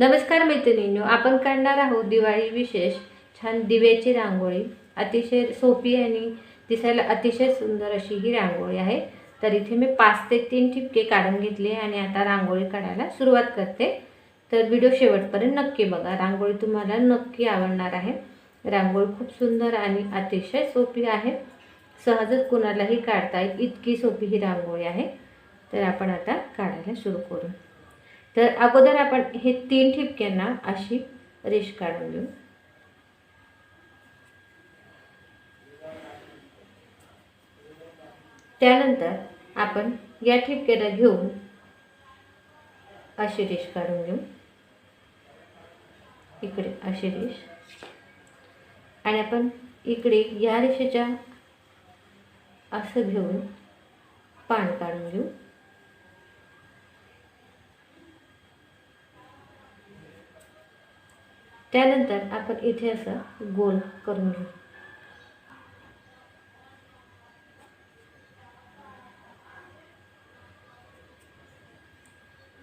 नमस्कार मैत्रिणींनो आपण काढणार आहोत दिवाळी विशेष छान दिव्याची रांगोळी. अतिशय सोपी आणि दिसायला अतिशय सुंदर अशी ही रांगोळी आहे. तर इथे मी पाच ते तीन ठिपके काढून घेतले आणि आता रांगोळी काढायला सुरुवात करते. तर व्हिडिओ शेवटपर्यंत नक्की बघा. रांगोळी तुम्हाला नक्की आवडणार आहे. रांगोळी खूप सुंदर आणि अतिशय सोपी आहे. सहजच कुणालाही काढता येईल. इतकी सोपी ही रांगोळी आहे. तर आपण आता काढायला सुरू करू. तर अगोदर आपण हे तीन ठिपक्यांना अशी रेष काढून घेऊ. त्यानंतर आपण या ठिपक्याला घेऊन अशी रेष काढून घेऊ. इकडे अशी रेष. आणि आपण इकडे या रेषेच्या असं घेऊन पान काढून घेऊ. त्यानंतर आपण इथे असं गोल करून घेऊ.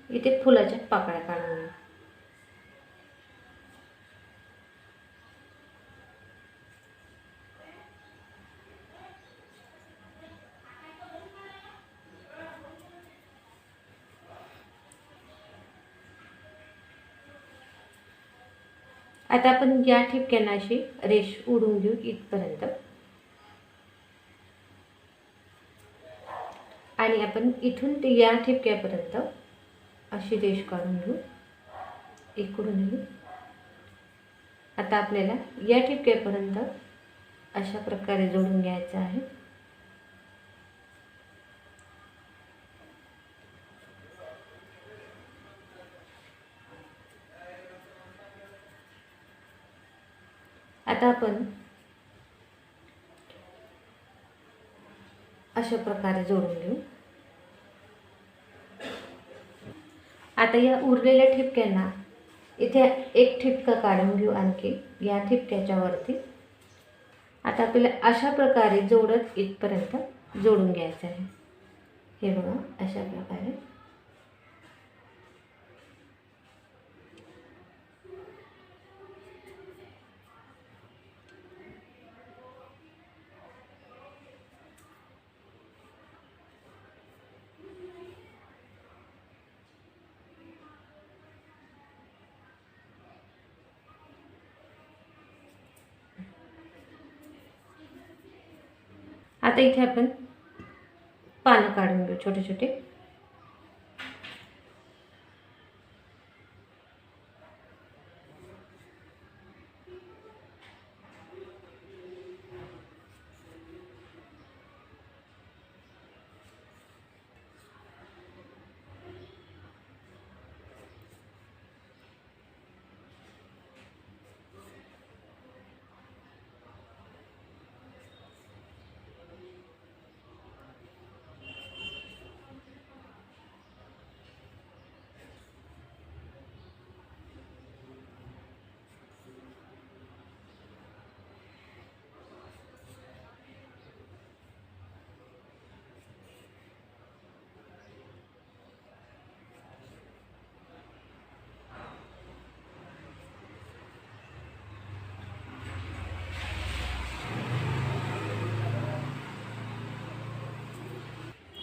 इथे फुलाच्या पाकळ्या काढून आता आपण या ठिपक्यांना अशी रेष उडून घेऊ इथपर्यंत. आणि आपण इथून ते या ठिपक्यापर्यंत अशी रेष काढून घेऊ. इकडून घेऊ आता आपल्याला या ठिपक्यापर्यंत अशा प्रकारे जोडून घ्यायचं आहे. आता आपण अशा प्रकारे जोडून घेऊ. आता या उरलेल्या ठिपक्यांना इथे एक ठिपका काढून घेऊ आणखी. या ठिपक्याच्या वरती आता आपल्याला अशा प्रकारे जोडत इथपर्यंत जोडून घ्यायचं आहे. हे बघा अशा प्रकारे. आता इथे आपण पानं काढून घेऊ छोटे छोटे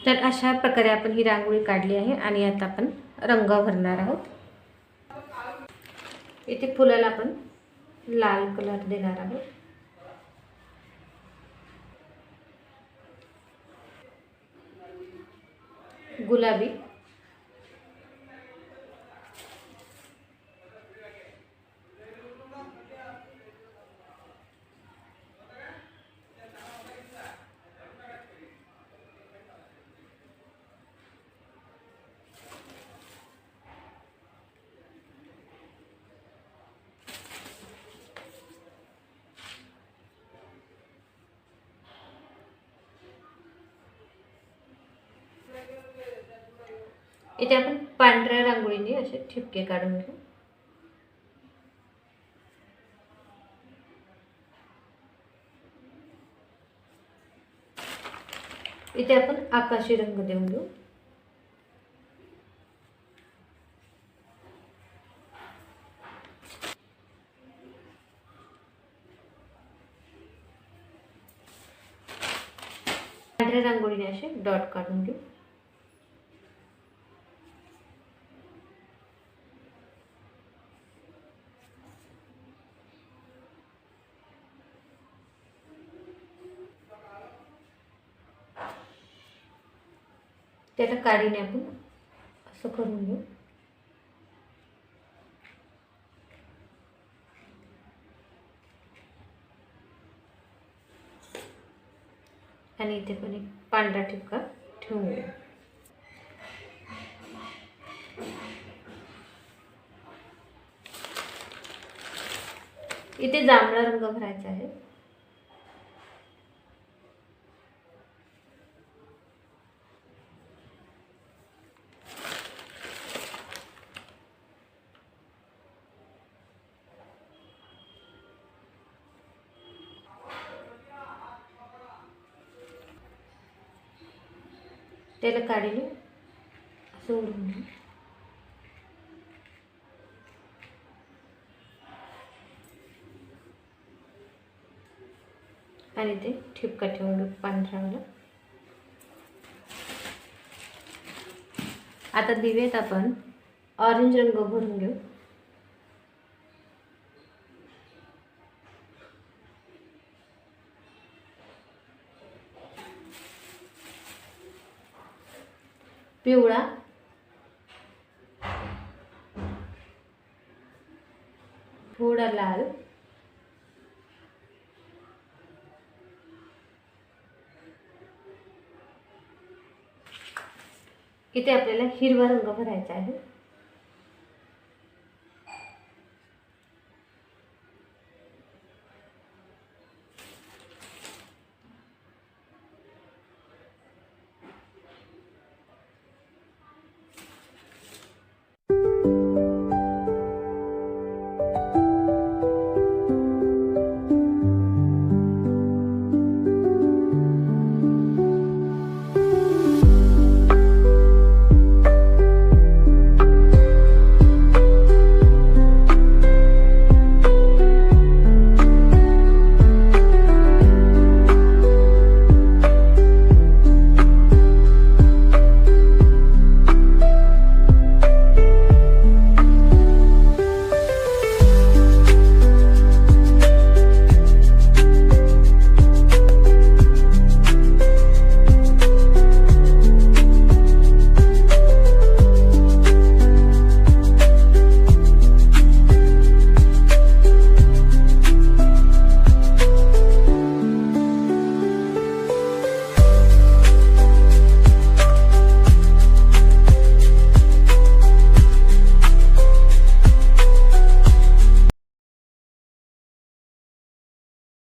तर अशा प्रकारे आपण ही रांगोळी काढली आहे आणि आता आपण रंग भरणार आहोत. इथे फुलाला आपण लाल कलर देणार आहोत. गुलाबी इथे आपण पांढऱ्या रांगोळीने असे ठिपके काढून घेऊ. इथे आपण आकाशी रंग देऊन घेऊ. पांढऱ्या रांगोळीने असे डॉट काढून घेऊ. त्याला काढीने आपण असं करून घेऊ. आणि इथे पण एक पांढरा ठिपका ठेवून घेऊ. इथे जांभळा रंग भरायचा आहे. त्याला काढीने सोडून आणि ते ठिपका ठेवून घेऊ आता दिवेत आपण ऑरेंज रंग भरून घेऊ. पिवळा. थोडा लाल. इथे आपल्याला हिरवा रंग भरायचा आहे.